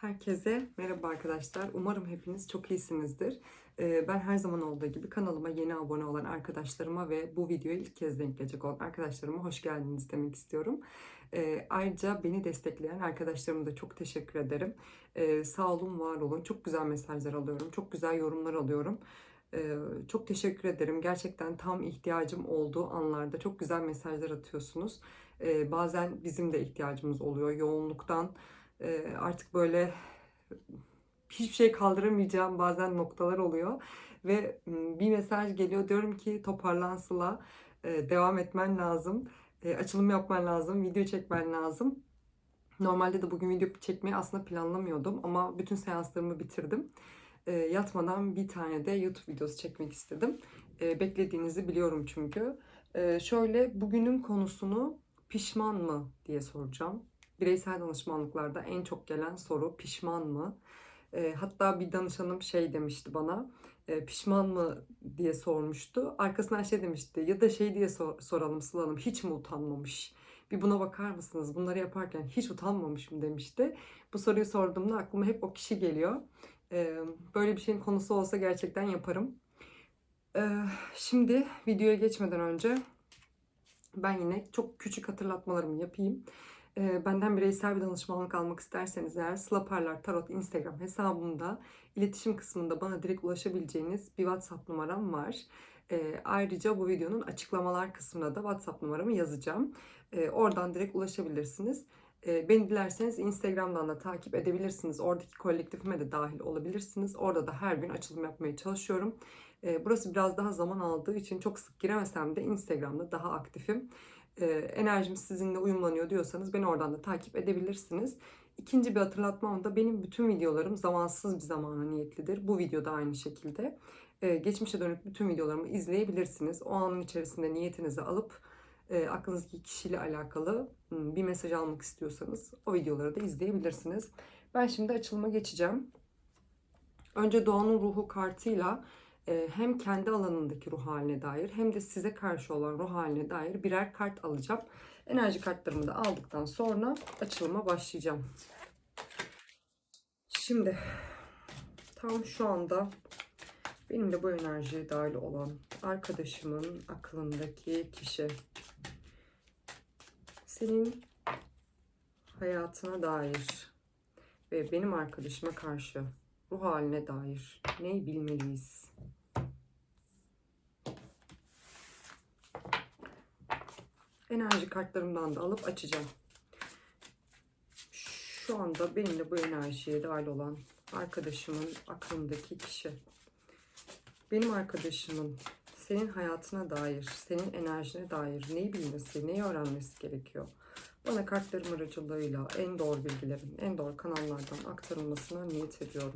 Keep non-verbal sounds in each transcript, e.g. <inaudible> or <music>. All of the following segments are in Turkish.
Herkese merhaba arkadaşlar. Umarım hepiniz çok iyisinizdir. Ee, Ben her zaman olduğu gibi kanalıma yeni abone olan arkadaşlarıma ve bu videoya ilk kez denk gelecek olan arkadaşlarıma hoş geldiniz demek istiyorum. Ee, Ayrıca beni destekleyen arkadaşlarıma da çok teşekkür ederim. Ee, Sağ olun, var olun. Çok güzel mesajlar alıyorum. Çok güzel yorumlar alıyorum. Çok teşekkür ederim. Gerçekten tam ihtiyacım olduğu anlarda çok güzel mesajlar atıyorsunuz. Bazen bizim de ihtiyacımız oluyor yoğunluktan e, artık böyle hiçbir şey kaldıramayacağım bazen noktalar oluyor. Ve bir mesaj geliyor. Diyorum ki toparlan Sıla e, devam etmen lazım. E, açılım yapman lazım. Video çekmen lazım. Normalde de bugün video çekmeyi aslında planlamıyordum ama bütün seanslarımı bitirdim. E, yatmadan bir tane de YouTube videosu çekmek istedim. E, beklediğinizi biliyorum çünkü. E, şöyle bugünün konusunu pişman mı? diye soracağım bireysel danışmanlıklarda en çok gelen soru pişman mı? E, hatta bir danışanım şey demişti bana, e, pişman mı diye sormuştu. Arkasından şey demişti ya da şey diye sor- soralım Sıla Hanım, hiç mi utanmamış? Bir buna bakar mısınız? Bunları yaparken hiç utanmamış mı demişti. Bu soruyu sorduğumda aklıma hep o kişi geliyor. E, böyle bir şeyin konusu olsa gerçekten yaparım. E, şimdi videoya geçmeden önce ben yine çok küçük hatırlatmalarımı yapayım. Ee, Benden bireysel bir danışmanlık almak isterseniz eğer Sıla Parlar Tarot Instagram hesabımda iletişim kısmında bana direkt ulaşabileceğiniz bir WhatsApp numaram var. Ee, Ayrıca bu videonun açıklamalar kısmına da WhatsApp numaramı yazacağım. Ee, Oradan direkt ulaşabilirsiniz. Ee, Beni dilerseniz Instagram'dan da takip edebilirsiniz. Oradaki kolektifime de dahil olabilirsiniz. Orada da her gün açılım yapmaya çalışıyorum. Ee, Burası biraz daha zaman aldığı için çok sık giremesem de Instagram'da daha aktifim e, enerjim sizinle uyumlanıyor diyorsanız beni oradan da takip edebilirsiniz. İkinci bir hatırlatmam da benim bütün videolarım zamansız bir zamana niyetlidir. Bu videoda aynı şekilde. E, geçmişe dönük bütün videolarımı izleyebilirsiniz. O anın içerisinde niyetinizi alıp e, aklınızdaki kişiyle alakalı hmm, bir mesaj almak istiyorsanız o videoları da izleyebilirsiniz. Ben şimdi açılıma geçeceğim. Önce Doğan'ın ruhu kartıyla hem kendi alanındaki ruh haline dair hem de size karşı olan ruh haline dair birer kart alacağım. Enerji kartlarımı da aldıktan sonra açılıma başlayacağım. Şimdi tam şu anda benim de bu enerjiye dahil olan arkadaşımın aklındaki kişi senin hayatına dair ve benim arkadaşıma karşı ruh haline dair neyi bilmeliyiz? Enerji kartlarımdan da alıp açacağım. Şu anda benimle bu enerjiye dahil olan arkadaşımın aklındaki kişi. Benim arkadaşımın senin hayatına dair, senin enerjine dair neyi bilmesi, neyi öğrenmesi gerekiyor? Bana kartlarım aracılığıyla en doğru bilgilerin, en doğru kanallardan aktarılmasına niyet ediyorum.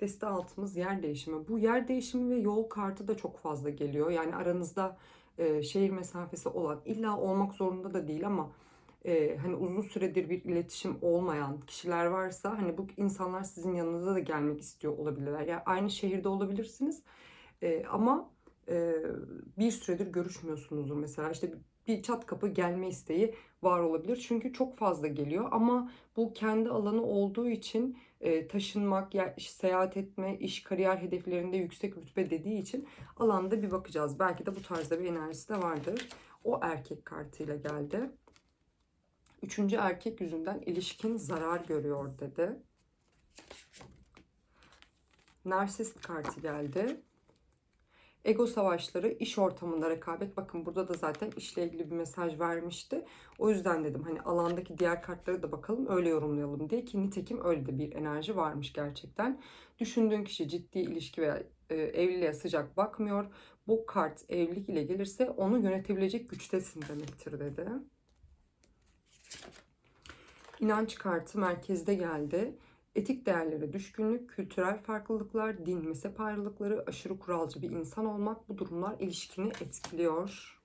Deste altımız yer değişimi. Bu yer değişimi ve yol kartı da çok fazla geliyor. Yani aranızda e, şehir mesafesi olan, illa olmak zorunda da değil ama e, hani uzun süredir bir iletişim olmayan kişiler varsa hani bu insanlar sizin yanınıza da gelmek istiyor olabilirler. Yani aynı şehirde olabilirsiniz e, ama bir süredir görüşmüyorsunuzdur mesela işte bir çat kapı gelme isteği var olabilir. Çünkü çok fazla geliyor ama bu kendi alanı olduğu için taşınmak, ya, seyahat etme, iş, kariyer hedeflerinde yüksek rütbe dediği için alanda bir bakacağız. Belki de bu tarzda bir enerjisi de vardır. O erkek kartıyla geldi. Üçüncü erkek yüzünden ilişkin zarar görüyor dedi. Narsist kartı geldi. Ego savaşları, iş ortamında rekabet. Bakın burada da zaten işle ilgili bir mesaj vermişti. O yüzden dedim hani alandaki diğer kartlara da bakalım öyle yorumlayalım diye ki nitekim öyle de bir enerji varmış gerçekten. Düşündüğün kişi ciddi ilişki veya e, evliliğe sıcak bakmıyor. Bu kart evlilik ile gelirse onu yönetebilecek güçtesin demektir dedi. İnanç kartı merkezde geldi. Etik değerlere düşkünlük, kültürel farklılıklar, din mezhep ayrılıkları, aşırı kuralcı bir insan olmak bu durumlar ilişkini etkiliyor.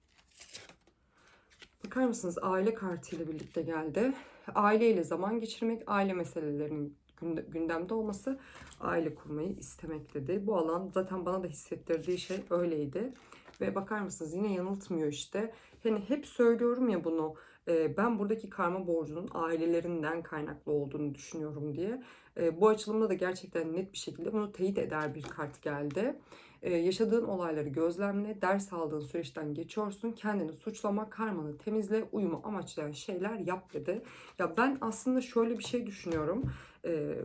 Bakar mısınız aile kartı ile birlikte geldi. Aileyle zaman geçirmek, aile meselelerinin günde- gündemde olması, aile kurmayı istemek dedi. Bu alan zaten bana da hissettirdiği şey öyleydi. Ve bakar mısınız yine yanıltmıyor işte. Hani hep söylüyorum ya bunu ben buradaki karma borcunun ailelerinden kaynaklı olduğunu düşünüyorum diye. Bu açılımda da gerçekten net bir şekilde bunu teyit eder bir kart geldi. Yaşadığın olayları gözlemle, ders aldığın süreçten geçiyorsun, kendini suçlama, karmanı temizle, uyumu amaçlayan şeyler yap dedi. Ya ben aslında şöyle bir şey düşünüyorum.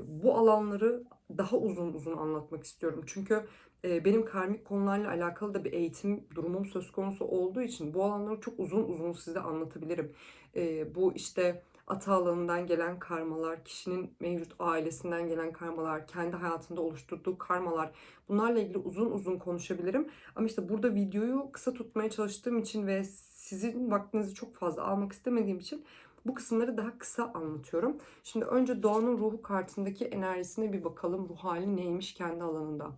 Bu alanları daha uzun uzun anlatmak istiyorum. Çünkü benim karmik konularla alakalı da bir eğitim durumum söz konusu olduğu için bu alanları çok uzun uzun size anlatabilirim. Ee, bu işte ata alanından gelen karmalar, kişinin mevcut ailesinden gelen karmalar, kendi hayatında oluşturduğu karmalar bunlarla ilgili uzun uzun konuşabilirim. Ama işte burada videoyu kısa tutmaya çalıştığım için ve sizin vaktinizi çok fazla almak istemediğim için bu kısımları daha kısa anlatıyorum. Şimdi önce doğanın ruhu kartındaki enerjisine bir bakalım. Ruh hali neymiş kendi alanında.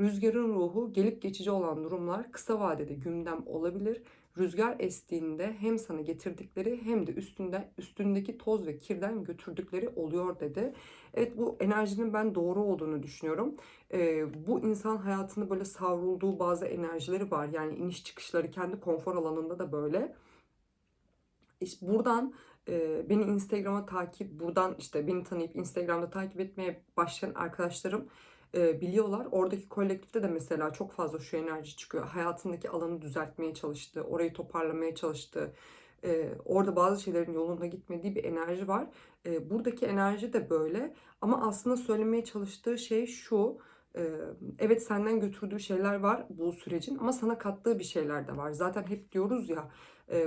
Rüzgarın ruhu gelip geçici olan durumlar kısa vadede gündem olabilir rüzgar estiğinde hem sana getirdikleri hem de üstünde üstündeki toz ve kirden götürdükleri oluyor dedi. Evet bu enerjinin ben doğru olduğunu düşünüyorum. Ee, bu insan hayatında böyle savrulduğu bazı enerjileri var. Yani iniş çıkışları kendi konfor alanında da böyle. İşte buradan e, beni Instagram'a takip, buradan işte beni tanıyıp Instagram'da takip etmeye başlayan arkadaşlarım e, biliyorlar. Oradaki kolektifte de mesela çok fazla şu enerji çıkıyor. Hayatındaki alanı düzeltmeye çalıştı, orayı toparlamaya çalıştı. E, orada bazı şeylerin yolunda gitmediği bir enerji var. E, buradaki enerji de böyle. Ama aslında söylemeye çalıştığı şey şu. E, evet senden götürdüğü şeyler var bu sürecin ama sana kattığı bir şeyler de var. Zaten hep diyoruz ya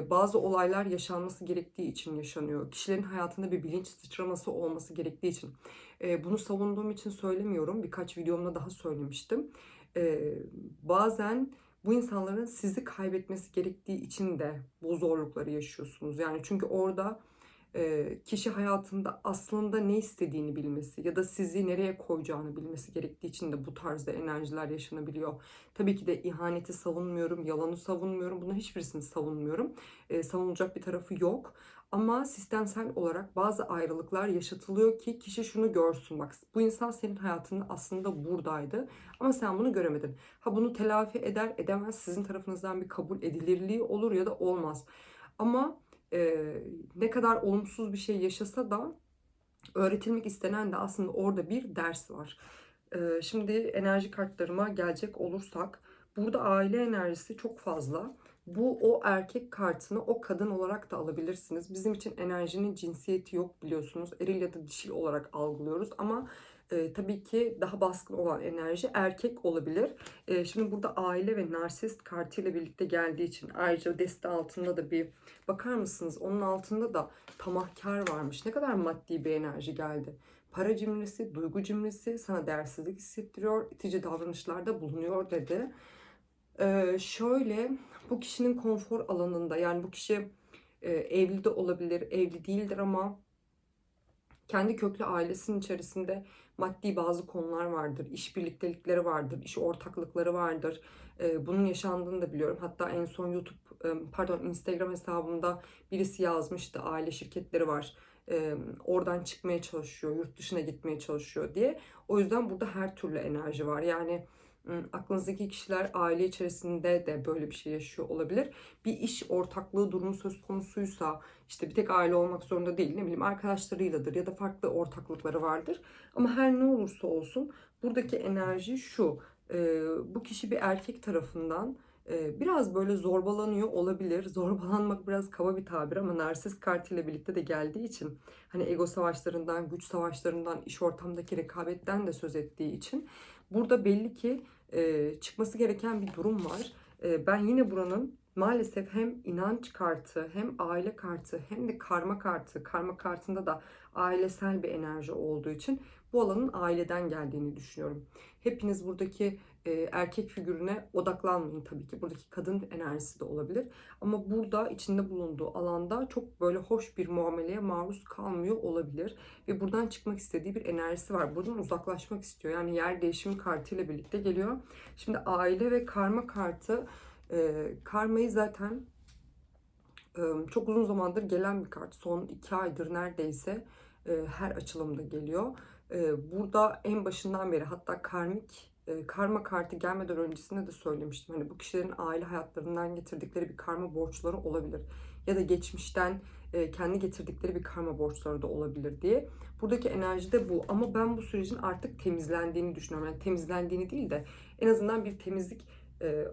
bazı olaylar yaşanması gerektiği için yaşanıyor. Kişilerin hayatında bir bilinç sıçraması olması gerektiği için. Bunu savunduğum için söylemiyorum. Birkaç videomda daha söylemiştim. Bazen bu insanların sizi kaybetmesi gerektiği için de bu zorlukları yaşıyorsunuz. Yani çünkü orada kişi hayatında aslında ne istediğini bilmesi ya da sizi nereye koyacağını bilmesi gerektiği için de bu tarzda enerjiler yaşanabiliyor. Tabii ki de ihaneti savunmuyorum, yalanı savunmuyorum. Bunun hiçbirisini savunmuyorum. E, savunulacak bir tarafı yok. Ama sistemsel olarak bazı ayrılıklar yaşatılıyor ki kişi şunu görsün. Bak bu insan senin hayatında aslında buradaydı ama sen bunu göremedin. Ha bunu telafi eder edemez sizin tarafınızdan bir kabul edilirliği olur ya da olmaz. Ama e, ne kadar olumsuz bir şey yaşasa da öğretilmek istenen de aslında orada bir ders var. E, şimdi enerji kartlarıma gelecek olursak burada aile enerjisi çok fazla. Bu o erkek kartını o kadın olarak da alabilirsiniz. Bizim için enerjinin cinsiyeti yok biliyorsunuz. Eril ya da dişil olarak algılıyoruz ama e, tabii ki daha baskın olan enerji erkek olabilir. E, şimdi burada aile ve narsist kartıyla birlikte geldiği için ayrıca deste altında da bir bakar mısınız? Onun altında da tamahkar varmış. Ne kadar maddi bir enerji geldi. Para cimrisi, duygu cimrisi sana değersizlik hissettiriyor, itici davranışlarda bulunuyor dedi. Ee, şöyle bu kişinin konfor alanında yani bu kişi e, evli de olabilir, evli değildir ama kendi köklü ailesinin içerisinde maddi bazı konular vardır, iş birliktelikleri vardır, iş ortaklıkları vardır. Ee, bunun yaşandığını da biliyorum. Hatta en son YouTube, pardon Instagram hesabımda birisi yazmıştı. Aile şirketleri var. Oradan çıkmaya çalışıyor, yurt dışına gitmeye çalışıyor diye. O yüzden burada her türlü enerji var. Yani aklınızdaki kişiler aile içerisinde de böyle bir şey yaşıyor olabilir. Bir iş ortaklığı durumu söz konusuysa işte bir tek aile olmak zorunda değil ne bileyim arkadaşlarıyladır ya da farklı ortaklıkları vardır. Ama her ne olursa olsun buradaki enerji şu. Bu kişi bir erkek tarafından biraz böyle zorbalanıyor olabilir. <laughs> Zorbalanmak biraz kaba bir tabir ama narsist kartıyla birlikte de geldiği için hani ego savaşlarından, güç savaşlarından, iş ortamdaki rekabetten de söz ettiği için burada belli ki çıkması gereken bir durum var. ben yine buranın maalesef hem inanç kartı hem aile kartı hem de karma kartı karma kartında da ailesel bir enerji olduğu için bu alanın aileden geldiğini düşünüyorum. Hepiniz buradaki e, erkek figürüne odaklanmayın tabii ki. Buradaki kadın enerjisi de olabilir. Ama burada içinde bulunduğu alanda çok böyle hoş bir muameleye maruz kalmıyor olabilir. Ve buradan çıkmak istediği bir enerjisi var. Buradan uzaklaşmak istiyor. Yani yer değişimi kartıyla birlikte geliyor. Şimdi aile ve karma kartı e, karmayı zaten e, çok uzun zamandır gelen bir kart. Son iki aydır neredeyse e, her açılımda geliyor. E, burada en başından beri hatta karmik e, karma kartı gelmeden öncesinde de söylemiştim. Hani bu kişilerin aile hayatlarından getirdikleri bir karma borçları olabilir. Ya da geçmişten e, kendi getirdikleri bir karma borçları da olabilir diye. Buradaki enerji de bu ama ben bu sürecin artık temizlendiğini düşünüyorum. Yani temizlendiğini değil de en azından bir temizlik e,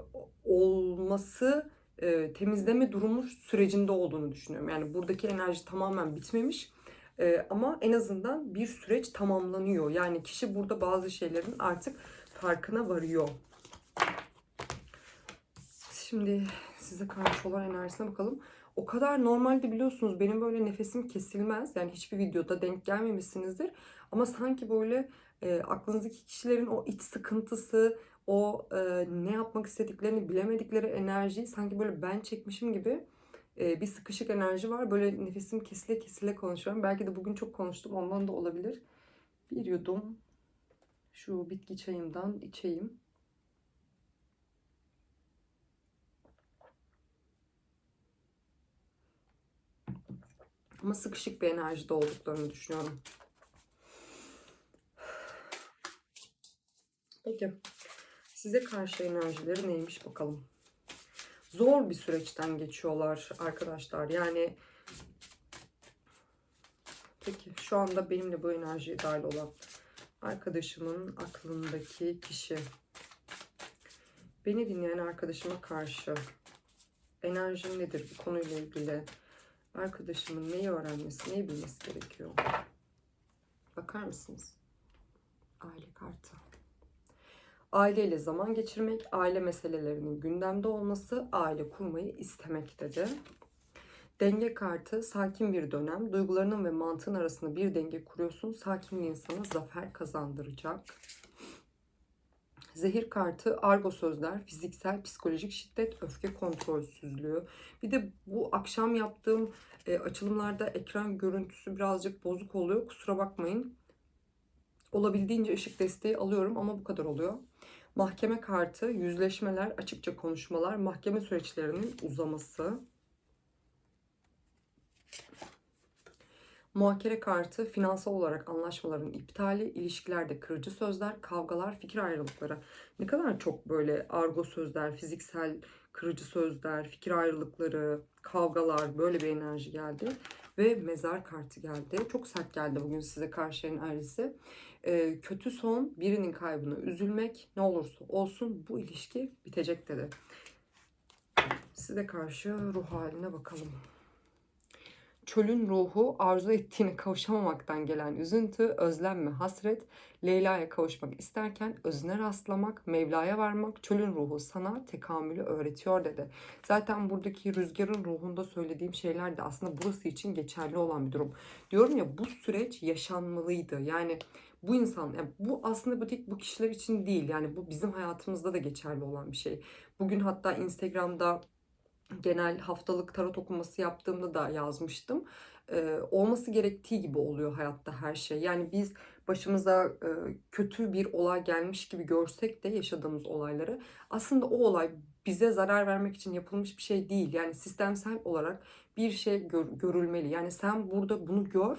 olması e, temizleme durumu sürecinde olduğunu düşünüyorum. Yani buradaki enerji tamamen bitmemiş e, ama en azından bir süreç tamamlanıyor. Yani kişi burada bazı şeylerin artık farkına varıyor. Şimdi size karşı olan enerjisine bakalım. O kadar normalde biliyorsunuz benim böyle nefesim kesilmez. Yani hiçbir videoda denk gelmemişsinizdir. Ama sanki böyle e, aklınızdaki kişilerin o iç sıkıntısı, o e, ne yapmak istediklerini bilemedikleri enerjiyi sanki böyle ben çekmişim gibi e, bir sıkışık enerji var. Böyle nefesim kesile kesile konuşuyorum. Belki de bugün çok konuştum ondan da olabilir. Bir yudum şu bitki çayımdan içeyim. Ama sıkışık bir enerjide olduklarını düşünüyorum. Peki. Size karşı enerjileri neymiş bakalım. Zor bir süreçten geçiyorlar arkadaşlar. Yani peki şu anda benimle bu enerjiye dahil olan arkadaşımın aklındaki kişi beni dinleyen arkadaşıma karşı enerjim nedir bu konuyla ilgili arkadaşımın neyi öğrenmesi, neyi bilmesi gerekiyor? Bakar mısınız? Aile kartı. Aileyle zaman geçirmek, aile meselelerinin gündemde olması, aile kurmayı istemek dedi. Denge kartı sakin bir dönem. Duygularının ve mantığın arasında bir denge kuruyorsun. Sakinliğin sana zafer kazandıracak. Zehir kartı argo sözler, fiziksel, psikolojik şiddet, öfke kontrolsüzlüğü. Bir de bu akşam yaptığım e, açılımlarda ekran görüntüsü birazcık bozuk oluyor. Kusura bakmayın. Olabildiğince ışık desteği alıyorum ama bu kadar oluyor. Mahkeme kartı, yüzleşmeler, açıkça konuşmalar, mahkeme süreçlerinin uzaması. Muhakere kartı, finansal olarak anlaşmaların iptali, ilişkilerde kırıcı sözler, kavgalar, fikir ayrılıkları. Ne kadar çok böyle argo sözler, fiziksel kırıcı sözler, fikir ayrılıkları, kavgalar böyle bir enerji geldi. Ve mezar kartı geldi. Çok sert geldi bugün size karşı enerjisi e, kötü son birinin kaybına üzülmek ne olursa olsun bu ilişki bitecek dedi. Size karşı ruh haline bakalım. Çölün ruhu arzu ettiğine kavuşamamaktan gelen üzüntü, özlem ve hasret, Leyla'ya kavuşmak isterken özüne rastlamak, Mevla'ya varmak, çölün ruhu sana tekamülü öğretiyor dedi. Zaten buradaki rüzgarın ruhunda söylediğim şeyler de aslında burası için geçerli olan bir durum. Diyorum ya bu süreç yaşanmalıydı. Yani bu insan, yani bu aslında bu tek bu kişiler için değil. Yani bu bizim hayatımızda da geçerli olan bir şey. Bugün hatta Instagram'da genel haftalık tarot okuması yaptığımda da yazmıştım. Ee, olması gerektiği gibi oluyor hayatta her şey. Yani biz başımıza e, kötü bir olay gelmiş gibi görsek de yaşadığımız olayları aslında o olay bize zarar vermek için yapılmış bir şey değil. Yani sistemsel olarak bir şey gör, görülmeli. Yani sen burada bunu gör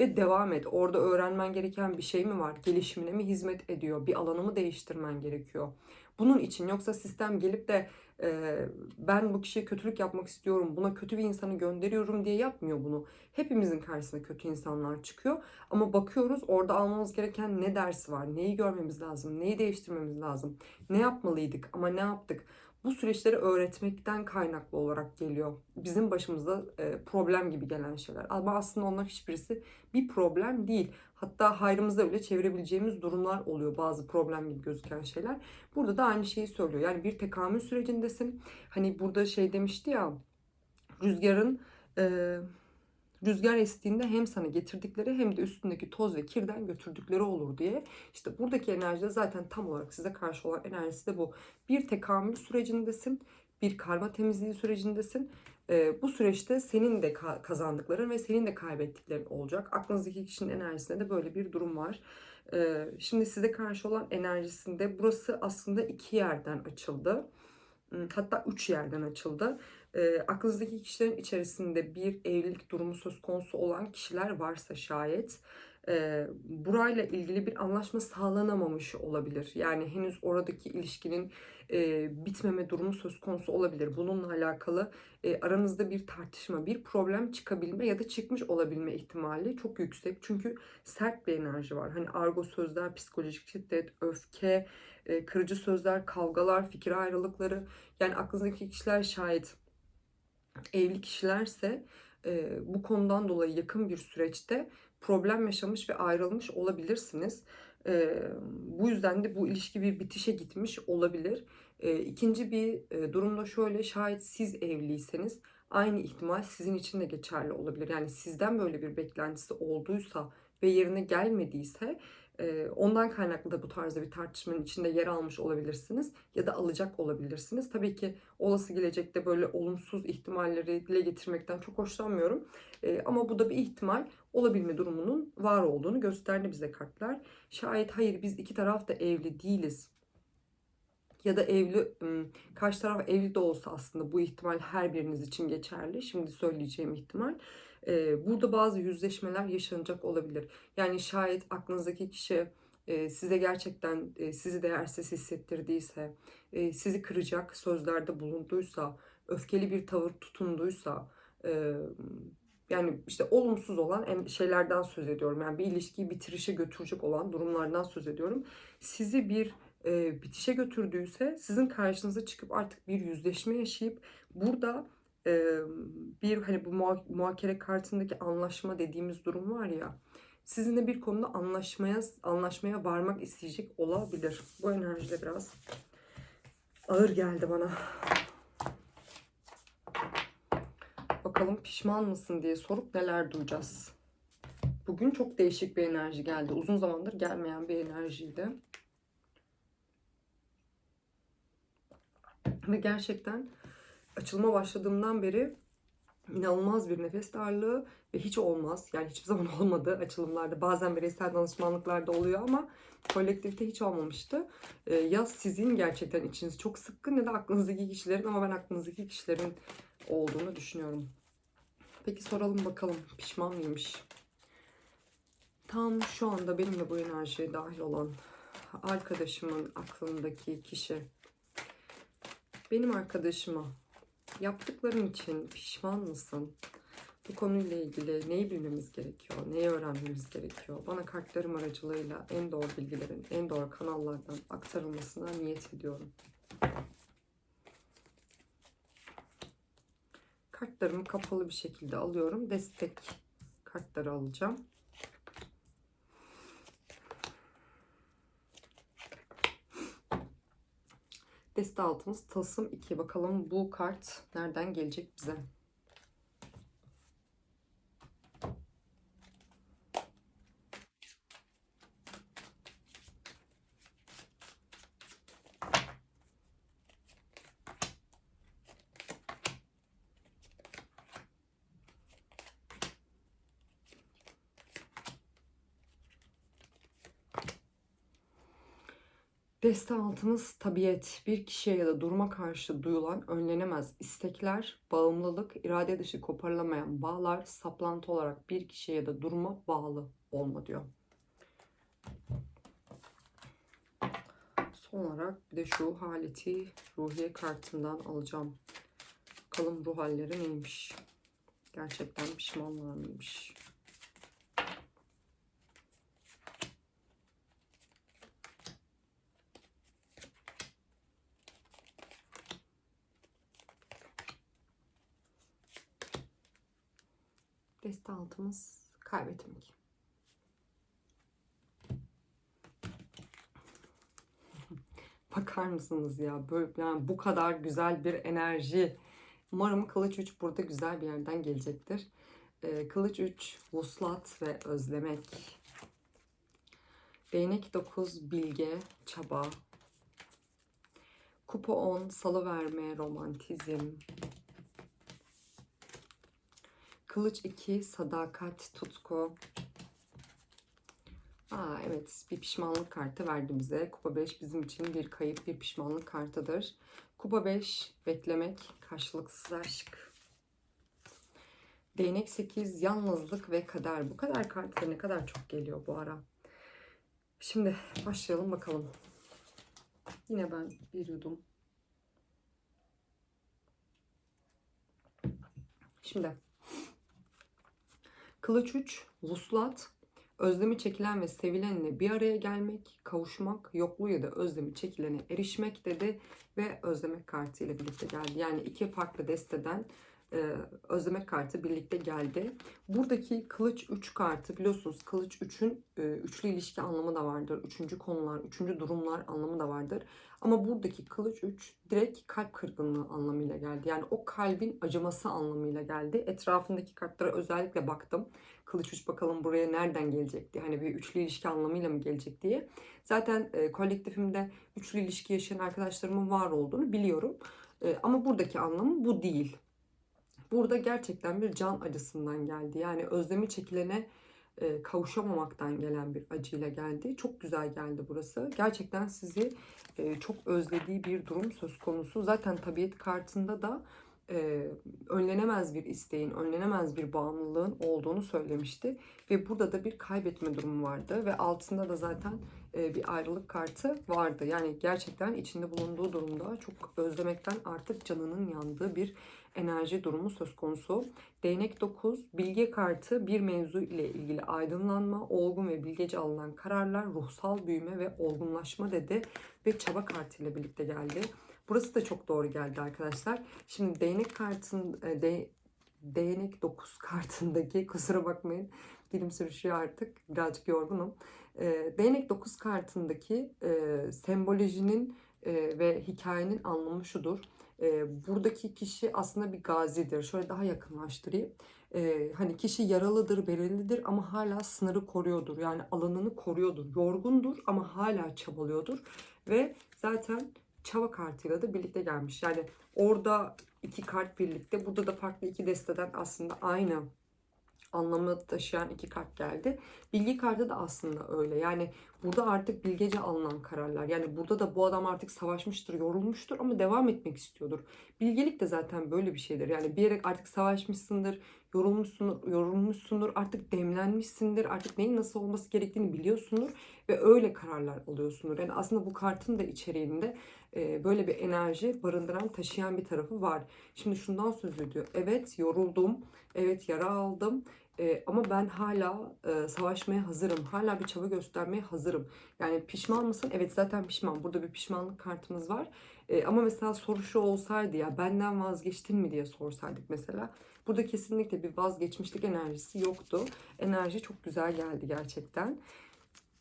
ve devam et. Orada öğrenmen gereken bir şey mi var? Gelişimine mi hizmet ediyor? Bir alanı mı değiştirmen gerekiyor? Bunun için yoksa sistem gelip de ben bu kişiye kötülük yapmak istiyorum, buna kötü bir insanı gönderiyorum diye yapmıyor bunu. Hepimizin karşısına kötü insanlar çıkıyor ama bakıyoruz orada almamız gereken ne dersi var, neyi görmemiz lazım, neyi değiştirmemiz lazım, ne yapmalıydık ama ne yaptık bu süreçleri öğretmekten kaynaklı olarak geliyor. Bizim başımıza e, problem gibi gelen şeyler. Ama aslında onlar hiçbirisi bir problem değil. Hatta hayrımıza bile çevirebileceğimiz durumlar oluyor bazı problem gibi gözüken şeyler. Burada da aynı şeyi söylüyor. Yani bir tekamül sürecindesin. Hani burada şey demişti ya rüzgarın e, rüzgar estiğinde hem sana getirdikleri hem de üstündeki toz ve kirden götürdükleri olur diye. İşte buradaki enerji de zaten tam olarak size karşı olan enerjisi de bu. Bir tekamül sürecindesin, bir karma temizliği sürecindesin. Ee, bu süreçte senin de kazandıkların ve senin de kaybettiklerin olacak. Aklınızdaki kişinin enerjisinde de böyle bir durum var. Ee, şimdi size karşı olan enerjisinde burası aslında iki yerden açıldı. Hmm, hatta üç yerden açıldı e, aklınızdaki kişilerin içerisinde bir evlilik durumu söz konusu olan kişiler varsa şayet e, burayla ilgili bir anlaşma sağlanamamış olabilir. Yani henüz oradaki ilişkinin e, bitmeme durumu söz konusu olabilir. Bununla alakalı e, aranızda bir tartışma, bir problem çıkabilme ya da çıkmış olabilme ihtimali çok yüksek. Çünkü sert bir enerji var. Hani argo sözler, psikolojik şiddet, öfke, e, kırıcı sözler, kavgalar, fikir ayrılıkları. Yani aklınızdaki kişiler şayet evli kişilerse e, bu konudan dolayı yakın bir süreçte problem yaşamış ve ayrılmış olabilirsiniz. E, bu yüzden de bu ilişki bir bitişe gitmiş olabilir. E, ikinci bir e, durumda şöyle şayet siz evliyseniz aynı ihtimal sizin için de geçerli olabilir. Yani sizden böyle bir beklentisi olduysa ve yerine gelmediyse ondan kaynaklı da bu tarzda bir tartışmanın içinde yer almış olabilirsiniz ya da alacak olabilirsiniz. Tabii ki olası gelecekte böyle olumsuz ihtimalleri dile getirmekten çok hoşlanmıyorum. Ama bu da bir ihtimal olabilme durumunun var olduğunu gösterdi bize kartlar. Şayet hayır biz iki taraf da evli değiliz ya da evli karşı taraf evli de olsa aslında bu ihtimal her biriniz için geçerli. Şimdi söyleyeceğim ihtimal. Burada bazı yüzleşmeler yaşanacak olabilir. Yani şayet aklınızdaki kişi size gerçekten sizi değersiz hissettirdiyse, sizi kıracak sözlerde bulunduysa, öfkeli bir tavır tutunduysa, yani işte olumsuz olan şeylerden söz ediyorum. Yani bir ilişkiyi bitirişe götürecek olan durumlardan söz ediyorum. Sizi bir e, bitişe götürdüyse sizin karşınıza çıkıp artık bir yüzleşme yaşayıp burada e, bir hani bu muha- muhakere kartındaki anlaşma dediğimiz durum var ya sizinle bir konuda anlaşmaya anlaşmaya varmak isteyecek olabilir. Bu enerji de biraz ağır geldi bana. Bakalım pişman mısın diye sorup neler duyacağız. Bugün çok değişik bir enerji geldi. Uzun zamandır gelmeyen bir enerjiydi. Ve gerçekten açılma başladığımdan beri inanılmaz bir nefes darlığı ve hiç olmaz. Yani hiçbir zaman <laughs> olmadı açılımlarda. Bazen bireysel danışmanlıklarda oluyor ama kolektifte hiç olmamıştı. Ee, ya sizin gerçekten içiniz çok sıkkın ya da aklınızdaki kişilerin ama ben aklınızdaki kişilerin olduğunu düşünüyorum. Peki soralım bakalım pişman mıymış? Tam şu anda benimle bu enerjiye dahil olan arkadaşımın aklındaki kişi benim arkadaşıma yaptıkların için pişman mısın? Bu konuyla ilgili neyi bilmemiz gerekiyor? Neyi öğrenmemiz gerekiyor? Bana kartlarım aracılığıyla en doğru bilgilerin, en doğru kanallardan aktarılmasına niyet ediyorum. Kartlarımı kapalı bir şekilde alıyorum. Destek kartları alacağım. Deste altımız Tılsım 2. Bakalım bu kart nereden gelecek bize? Deste altımız tabiat, bir kişiye ya da duruma karşı duyulan önlenemez istekler, bağımlılık, irade dışı koparılamayan bağlar, saplantı olarak bir kişiye ya da duruma bağlı olma diyor. Son olarak bir de şu haleti ruhiye kartından alacağım. Bakalım ruh halleri neymiş? Gerçekten pişmanlar mıymış? Deste altımız kaybetmek. <laughs> Bakar mısınız ya böyle yani bu kadar güzel bir enerji. Umarım Kılıç 3 burada güzel bir yerden gelecektir. Ee, Kılıç 3 vuslat ve özlemek. Değnek 9 bilge, çaba. Kupa 10 salıverme, romantizm. Kılıç 2, sadakat, tutku. Aa, evet bir pişmanlık kartı verdi bize. Kupa 5 bizim için bir kayıp bir pişmanlık kartıdır. Kupa 5 beklemek, karşılıksız aşk. Değnek 8, yalnızlık ve kader. Bu kadar kartlar ne kadar çok geliyor bu ara. Şimdi başlayalım bakalım. Yine ben bir yudum. Şimdi Kılıç 3, vuslat, özlemi çekilen ve sevilenle bir araya gelmek, kavuşmak, yokluğu ya da özlemi çekilene erişmek dedi ve özlemek kartı ile birlikte geldi. Yani iki farklı desteden e, özlemek kartı birlikte geldi. Buradaki kılıç 3 kartı biliyorsunuz kılıç 3'ün e, üçlü ilişki anlamı da vardır. Üçüncü konular, üçüncü durumlar anlamı da vardır. Ama buradaki kılıç 3 direkt kalp kırgınlığı anlamıyla geldi. Yani o kalbin acıması anlamıyla geldi. Etrafındaki kartlara özellikle baktım. Kılıç 3 bakalım buraya nereden gelecek diye. Hani bir üçlü ilişki anlamıyla mı gelecek diye. Zaten e, kolektifimde üçlü ilişki yaşayan arkadaşlarımın var olduğunu biliyorum. E, ama buradaki anlamı bu değil. Burada gerçekten bir can acısından geldi. Yani özlemi çekilene e, kavuşamamaktan gelen bir acıyla geldi. Çok güzel geldi burası. Gerçekten sizi e, çok özlediği bir durum söz konusu. Zaten tabiat kartında da e, önlenemez bir isteğin, önlenemez bir bağımlılığın olduğunu söylemişti. Ve burada da bir kaybetme durumu vardı. Ve altında da zaten e, bir ayrılık kartı vardı. Yani gerçekten içinde bulunduğu durumda çok özlemekten artık canının yandığı bir enerji durumu söz konusu. Değnek 9, bilge kartı bir mevzu ile ilgili aydınlanma, olgun ve bilgece alınan kararlar, ruhsal büyüme ve olgunlaşma dedi ve çaba kartı ile birlikte geldi. Burası da çok doğru geldi arkadaşlar. Şimdi değnek kartın e, de, değnek 9 <laughs> kartındaki kusura bakmayın dilim sürüşüyor artık birazcık yorgunum. E, değnek 9 kartındaki e, sembolojinin e, ve hikayenin anlamı şudur. E, buradaki kişi aslında bir gazidir. Şöyle daha yakınlaştırayım. E, hani kişi yaralıdır, belirlidir ama hala sınırı koruyordur. Yani alanını koruyordur. Yorgundur ama hala çabalıyordur. Ve zaten çaba kartıyla da birlikte gelmiş. Yani orada iki kart birlikte. Burada da farklı iki desteden aslında aynı anlamı taşıyan iki kart geldi. Bilgi kartı da aslında öyle. Yani burada artık bilgece alınan kararlar. Yani burada da bu adam artık savaşmıştır, yorulmuştur ama devam etmek istiyordur. Bilgelik de zaten böyle bir şeydir. Yani bir yere artık savaşmışsındır, yorulmuşsundur, yorulmuşsundur, artık demlenmişsindir, artık neyin nasıl olması gerektiğini biliyorsundur ve öyle kararlar alıyorsundur. Yani aslında bu kartın da içeriğinde e, böyle bir enerji barındıran, taşıyan bir tarafı var. Şimdi şundan söz ediyor. Evet yoruldum, evet yara aldım, e, ama ben hala e, savaşmaya hazırım. Hala bir çaba göstermeye hazırım. Yani pişman mısın? Evet zaten pişman. Burada bir pişmanlık kartımız var. E, ama mesela soru şu olsaydı ya benden vazgeçtin mi diye sorsaydık mesela. Burada kesinlikle bir vazgeçmişlik enerjisi yoktu. Enerji çok güzel geldi gerçekten.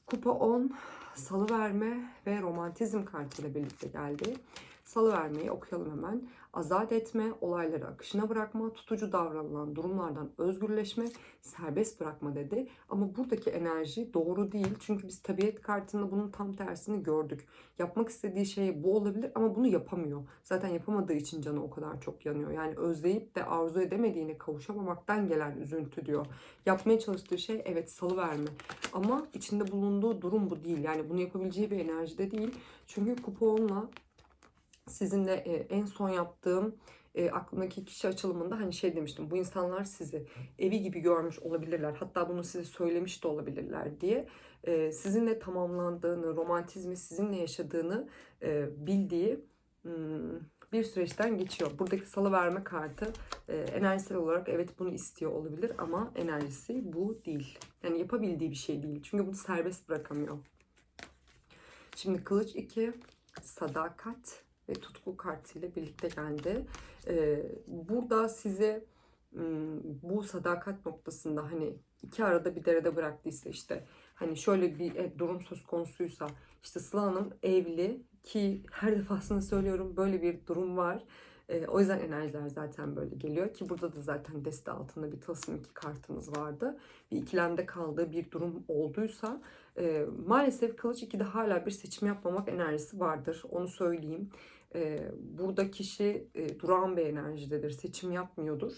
Kupa 10, salı verme ve romantizm kartıyla birlikte geldi. Salı vermeyi okuyalım hemen azat etme, olayları akışına bırakma, tutucu davranılan durumlardan özgürleşme, serbest bırakma dedi. Ama buradaki enerji doğru değil. Çünkü biz tabiat kartında bunun tam tersini gördük. Yapmak istediği şey bu olabilir ama bunu yapamıyor. Zaten yapamadığı için canı o kadar çok yanıyor. Yani özleyip de arzu edemediğine kavuşamamaktan gelen üzüntü diyor. Yapmaya çalıştığı şey evet salı verme. Ama içinde bulunduğu durum bu değil. Yani bunu yapabileceği bir enerjide değil. Çünkü kuponla sizinle en son yaptığım e, aklımdaki kişi açılımında hani şey demiştim bu insanlar sizi evi gibi görmüş olabilirler hatta bunu size söylemiş de olabilirler diye e, sizinle tamamlandığını romantizmi sizinle yaşadığını e, bildiği hmm, bir süreçten geçiyor. Buradaki salı verme kartı e, enerjisel olarak evet bunu istiyor olabilir ama enerjisi bu değil. Yani yapabildiği bir şey değil. Çünkü bunu serbest bırakamıyor. Şimdi kılıç 2 sadakat ve tutku kartıyla birlikte geldi. Ee, burada size bu sadakat noktasında hani iki arada bir derede bıraktıysa işte hani şöyle bir e, durum söz konusuysa işte Sıla Hanım evli ki her defasında söylüyorum böyle bir durum var. E, o yüzden enerjiler zaten böyle geliyor ki burada da zaten deste altında bir tılsım iki kartımız vardı. Bir ikilemde kaldığı bir durum olduysa e, maalesef Kılıç 2'de hala bir seçim yapmamak enerjisi vardır. Onu söyleyeyim. E, burada kişi e, durağan bir enerjidedir. Seçim yapmıyordur.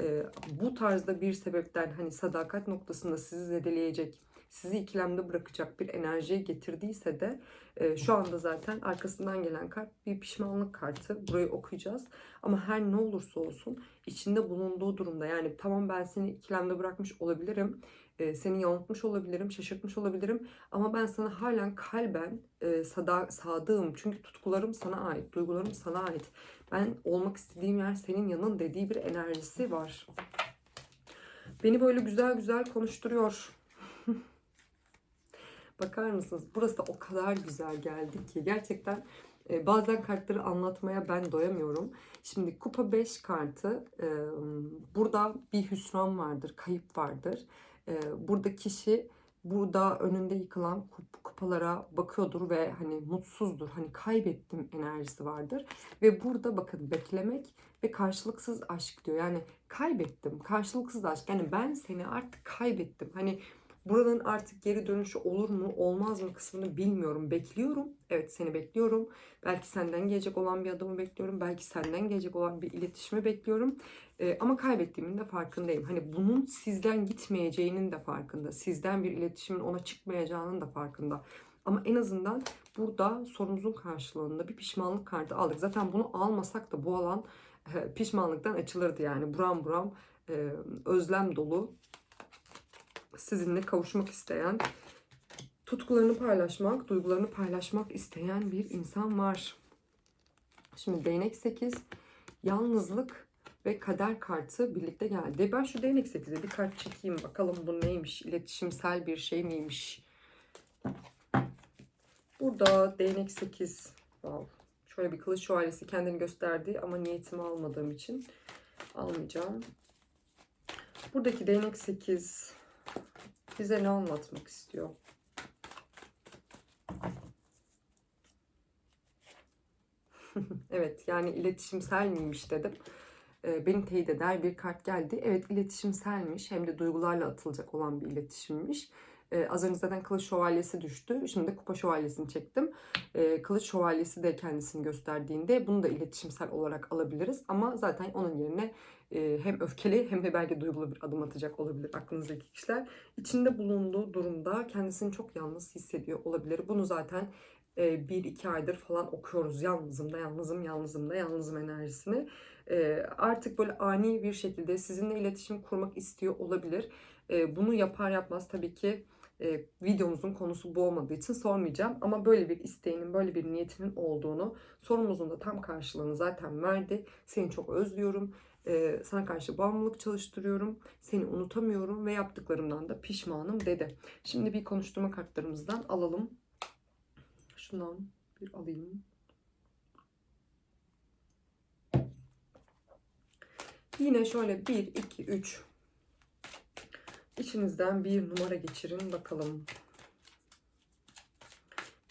E, bu tarzda bir sebepten hani sadakat noktasında sizi zedeleyecek, sizi ikilemde bırakacak bir enerjiye getirdiyse de e, şu anda zaten arkasından gelen kart bir pişmanlık kartı. Burayı okuyacağız. Ama her ne olursa olsun içinde bulunduğu durumda yani tamam ben seni ikilemde bırakmış olabilirim. E, seni yanıltmış olabilirim, şaşırtmış olabilirim. Ama ben sana halen kalben e, sada, sadığım. Çünkü tutkularım sana ait, duygularım sana ait. Ben olmak istediğim yer senin yanın dediği bir enerjisi var. Beni böyle güzel güzel konuşturuyor. <laughs> Bakar mısınız? Burası o kadar güzel geldi ki gerçekten e, bazen kartları anlatmaya ben doyamıyorum. Şimdi kupa 5 kartı e, burada bir hüsran vardır, kayıp vardır. E, burada kişi burada önünde yıkılan kup- kupalara bakıyordur ve hani mutsuzdur. Hani kaybettim enerjisi vardır. Ve burada bakın beklemek ve karşılıksız aşk diyor. Yani kaybettim. Karşılıksız aşk. Yani ben seni artık kaybettim. Hani buranın artık geri dönüşü olur mu olmaz mı kısmını bilmiyorum. Bekliyorum. Evet seni bekliyorum. Belki senden gelecek olan bir adamı bekliyorum. Belki senden gelecek olan bir iletişimi bekliyorum. Ee, ama kaybettiğimin de farkındayım. Hani bunun sizden gitmeyeceğinin de farkında. Sizden bir iletişimin ona çıkmayacağının da farkında. Ama en azından burada sorumuzun karşılığında bir pişmanlık kartı aldık. Zaten bunu almasak da bu alan e, pişmanlıktan açılırdı yani. Buram buram e, özlem dolu sizinle kavuşmak isteyen, tutkularını paylaşmak, duygularını paylaşmak isteyen bir insan var. Şimdi değnek 8, yalnızlık ve kader kartı birlikte geldi. Ben şu değnek 8'e bir kart çekeyim bakalım bu neymiş, iletişimsel bir şey miymiş. Burada değnek 8, wow. şöyle bir kılıç şövalyesi kendini gösterdi ama niyetimi almadığım için almayacağım. Buradaki değnek 8 bize ne anlatmak istiyor? <laughs> evet yani iletişimsel miymiş dedim. Ee, beni teyit eder bir kart geldi. Evet iletişimselmiş hem de duygularla atılacak olan bir iletişimmiş. Ee, az önce zaten kılıç şövalyesi düştü. Şimdi de kupa şövalyesini çektim. Ee, kılıç şövalyesi de kendisini gösterdiğinde bunu da iletişimsel olarak alabiliriz. Ama zaten onun yerine hem öfkeli hem de belki duygulu bir adım atacak olabilir aklınızdaki kişiler. İçinde bulunduğu durumda kendisini çok yalnız hissediyor olabilir. Bunu zaten bir iki aydır falan okuyoruz. Yalnızım da yalnızım, yalnızım da yalnızım enerjisini. Artık böyle ani bir şekilde sizinle iletişim kurmak istiyor olabilir. Bunu yapar yapmaz tabii ki videomuzun konusu bu olmadığı için sormayacağım. Ama böyle bir isteğinin, böyle bir niyetinin olduğunu, sorumuzun da tam karşılığını zaten verdi. Seni çok özlüyorum. E, sana karşı bağımlılık çalıştırıyorum. Seni unutamıyorum ve yaptıklarımdan da pişmanım dedi. Şimdi bir konuşturma kartlarımızdan alalım. Şundan bir alayım. Yine şöyle 1, 2, 3 İçinizden bir numara geçirin bakalım.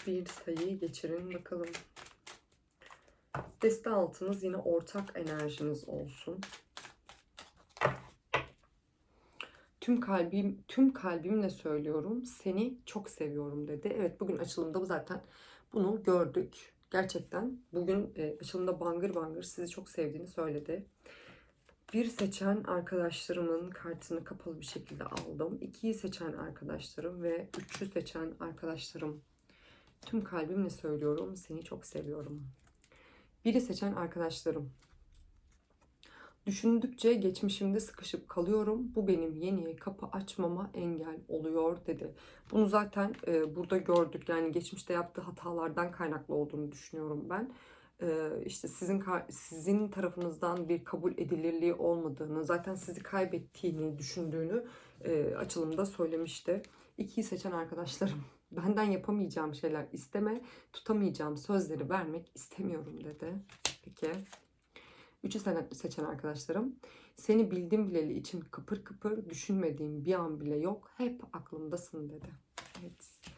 Bir sayı geçirin bakalım. Deste altınız yine ortak enerjiniz olsun. Tüm kalbim, tüm kalbimle söylüyorum. Seni çok seviyorum dedi. Evet bugün açılımda zaten bunu gördük. Gerçekten bugün e, açılımda bangır bangır sizi çok sevdiğini söyledi. Bir seçen arkadaşlarımın kartını kapalı bir şekilde aldım. İkiyi seçen arkadaşlarım ve üçü seçen arkadaşlarım. Tüm kalbimle söylüyorum. Seni çok seviyorum. Biri seçen arkadaşlarım. Düşündükçe geçmişimde sıkışıp kalıyorum. Bu benim yeniye kapı açmama engel oluyor dedi. Bunu zaten e, burada gördük. Yani geçmişte yaptığı hatalardan kaynaklı olduğunu düşünüyorum ben. E, işte sizin sizin tarafınızdan bir kabul edilirliği olmadığını, zaten sizi kaybettiğini düşündüğünü e, açılımda söylemişti. İkiyi seçen arkadaşlarım. Benden yapamayacağım şeyler isteme, tutamayacağım sözleri vermek istemiyorum dedi. Peki. Üçü seçen arkadaşlarım. Seni bildim bileli için kıpır kıpır düşünmediğim bir an bile yok. Hep aklımdasın dedi. Evet.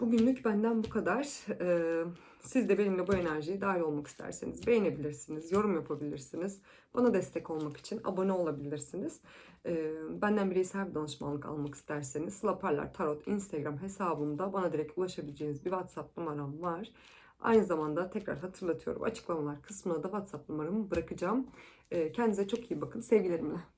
Bugünlük benden bu kadar. Ee, siz de benimle bu enerjiye dahil olmak isterseniz beğenebilirsiniz, yorum yapabilirsiniz. Bana destek olmak için abone olabilirsiniz. Ee, benden bireysel bir danışmanlık almak isterseniz Slaparlar Tarot Instagram hesabımda bana direkt ulaşabileceğiniz bir WhatsApp numaram var. Aynı zamanda tekrar hatırlatıyorum açıklamalar kısmına da WhatsApp numaramı bırakacağım. Kendinize çok iyi bakın. Sevgilerimle.